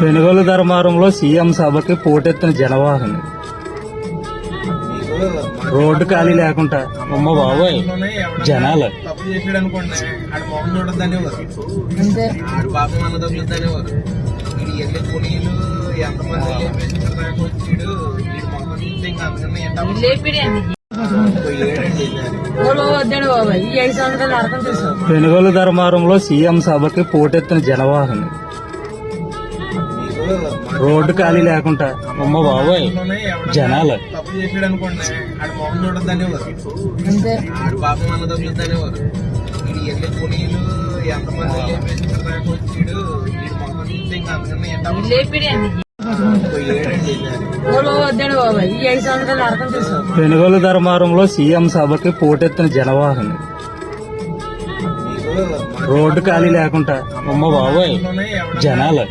Penugolu ధర్మారంలో CM సభకి పోటెత్తిన జనవాహనం. Road ఖాళీ లేకుండా. అమ్మ బాబాయ్ జనాలు. పెనుగోలు ధర్మారంలో సీఎం సభకి పోటెత్తిన జనవాహన. రోడ్డు ఖాళీ లేకుండా. అమ్మ బాబోయ్ జనాలు. పెనుగోలు ధర్మారంలో సీఎం సభకి పోటెత్తిన జనవాహన్. రోడ్డు ఖాళీ లేకుండా. అమ్మ బాబోయ్ జనాలు.